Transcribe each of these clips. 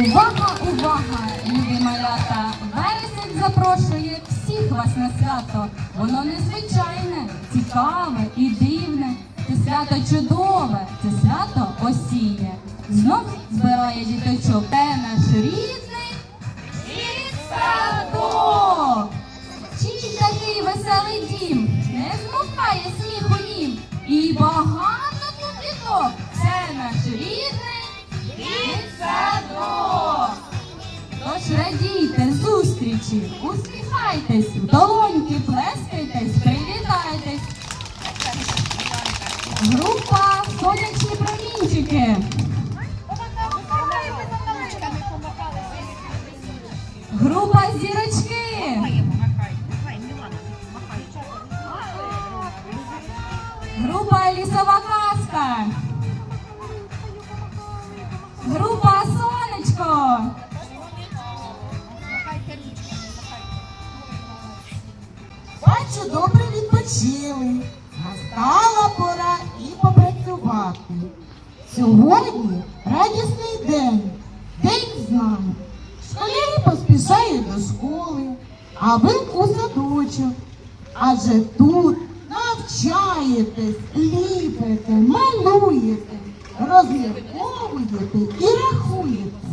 Увага, увага, любі малята! Вересень запрошує всіх вас на свято. Воно незвичайне, цікаве і дивне. Це свято чудове, це свято осіннє. Знов збирає діточок. Це наш рідний садок. Чий такий веселий дім, не змукає сміху їм. І багато тут діток. Це наш рідний зустрічі, усміхайтесь, в долоньки плескайтесь, привітайтесь. Група сонячні промінчики. Добре відпочили. Настала пора і попрацювати. Сьогодні радісний день, день знань. Школярі поспішають до школи, а ви у садочок. Адже тут навчаєтесь, ліпите, малюєте, розмірковуєте і рахуєте.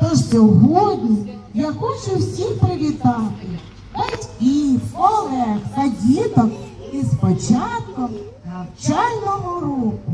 Тож сьогодні я хочу всіх привітати батьків, колег та діток із початком навчального року.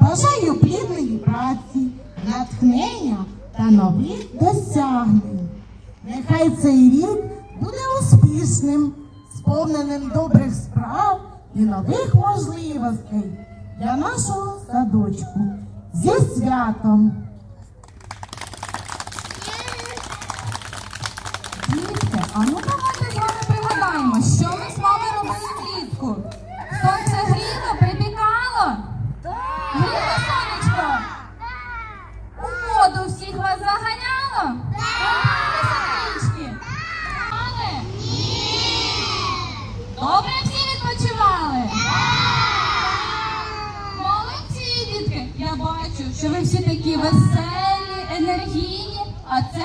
Бажаю плідної праці, натхнення та нових досягнень. Нехай цей рік буде успішним, сповненим добрих справ і нових можливостей для нашого садочку. Зі святом! Дітки, а ну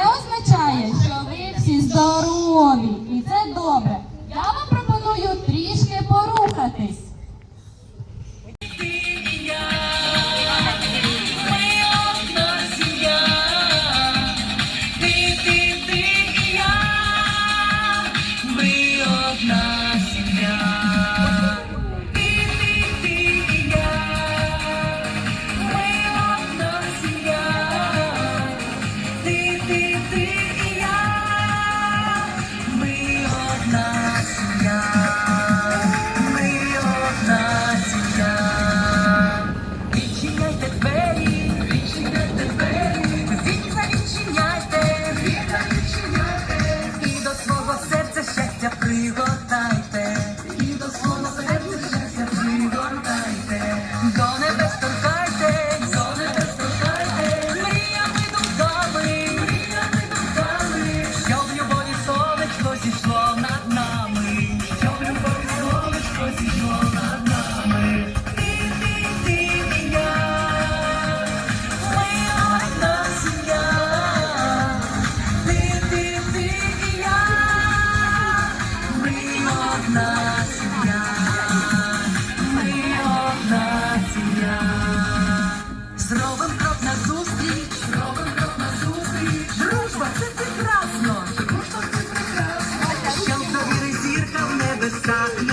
означає, що ви всі здорові. В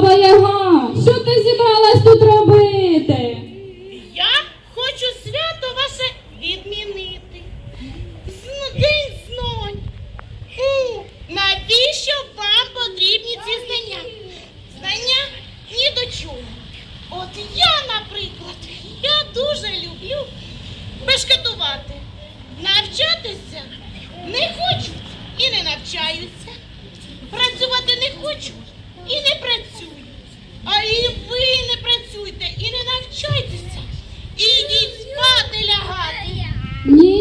баба Яга, що ти зібралась тут робити? працюйте і не навчайтеся. Ідіть спати лягати. Ні.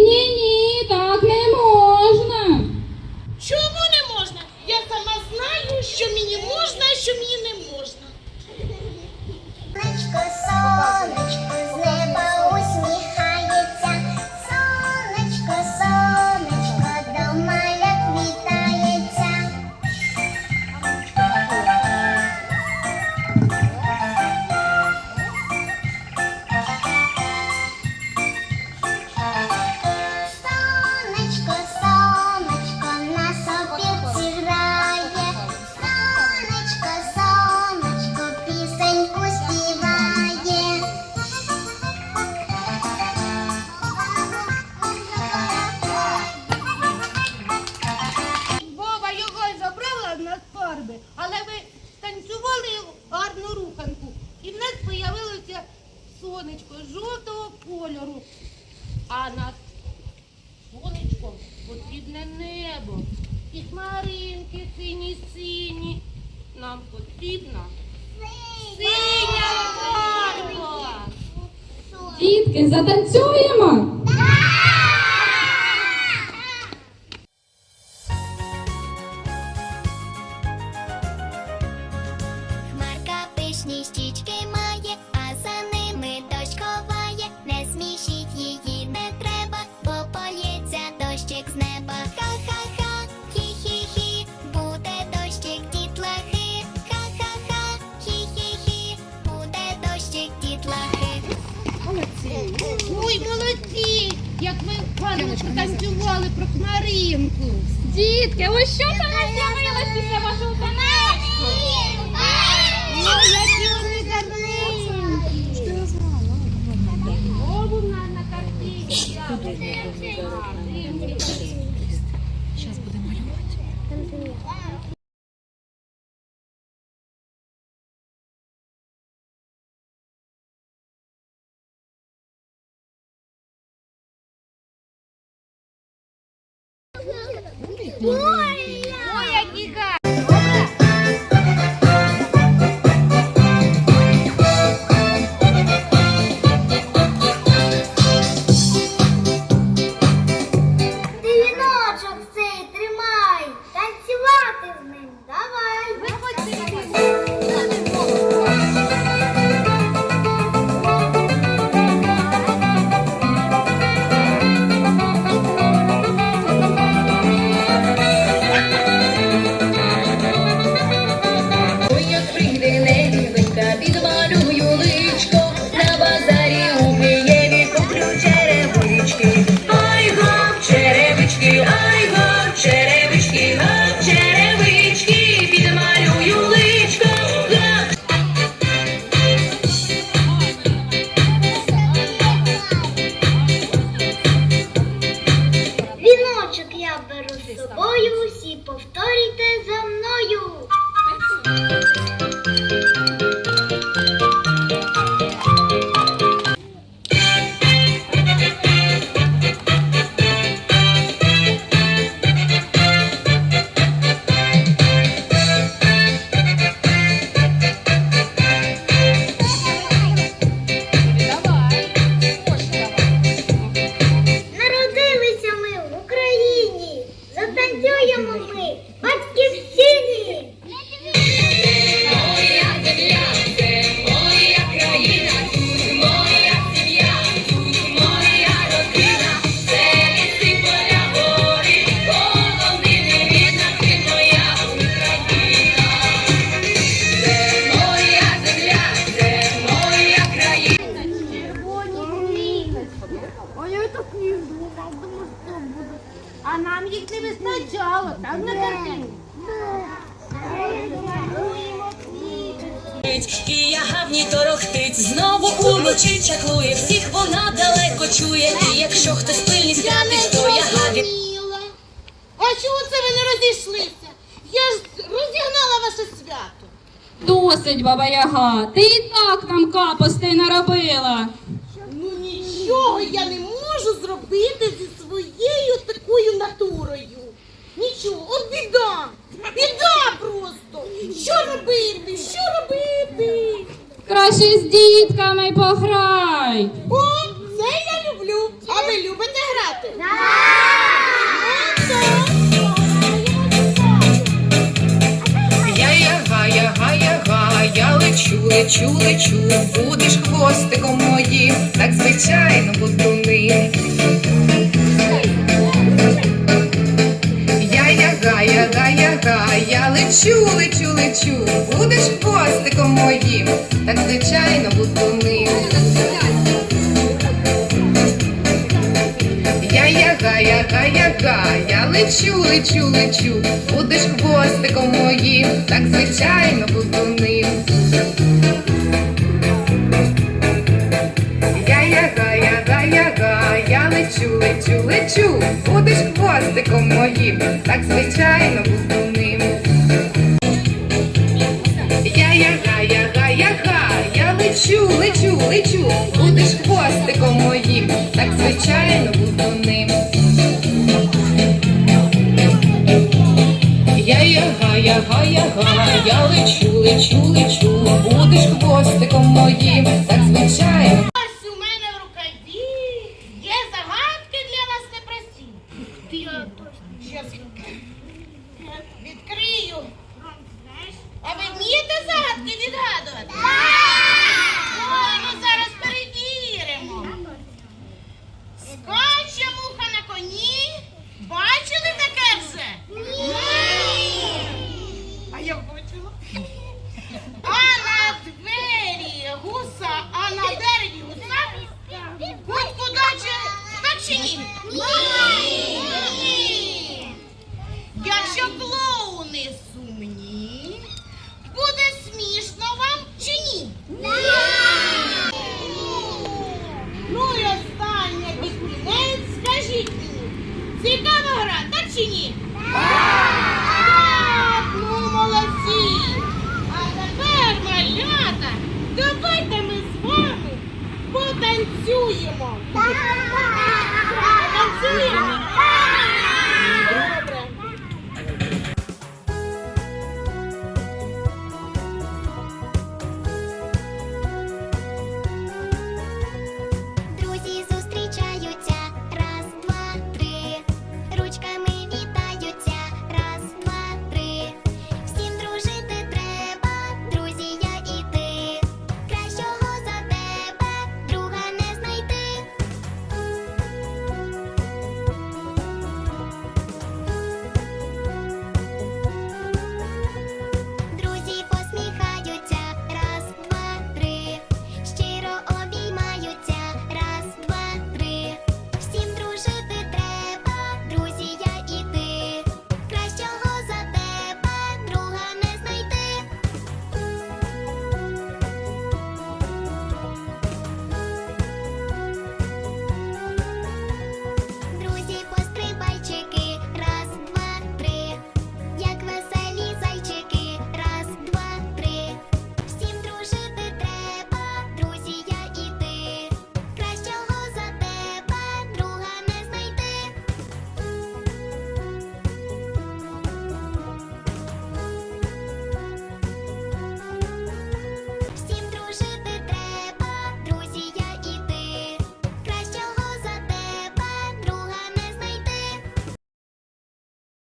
сонечко жовтого кольору, а над сонечком потрібне небо. І хмаринки сині сині. Нам потрібна синя фарба. Дітки, затанцюємо. Маринку танцювали про Хмаринку. Дітки, ось що там нас з'явилось після вашого танечку? Ну, які вони. Що я знала? Зараз буде малювати. Whoa! Досить, баба Яга, ти і так нам капости наробила. Ну нічого я не можу зробити зі своєю такою натурою. Нічого, от біда, біда просто. Що робити? Що робити? Краще з дітками пограй. О, це я люблю. А ви любите грати? Я яга, яга, яга, я лечу, лечу, лечу, будеш хвостиком моїм, так звичайно буду ним. Я яга, яга, яга, я лечу, лечу, лечу, будеш хвостиком моїм, так звичайно буду ним. Я яга, яга, яга, лечу, лечу, лечу, будеш хвостиком моїм, так звичайно буду ним. Я яга, яга, яга, я лечу, лечу, лечу, будеш хвостиком моїм, так звичайно Yeah!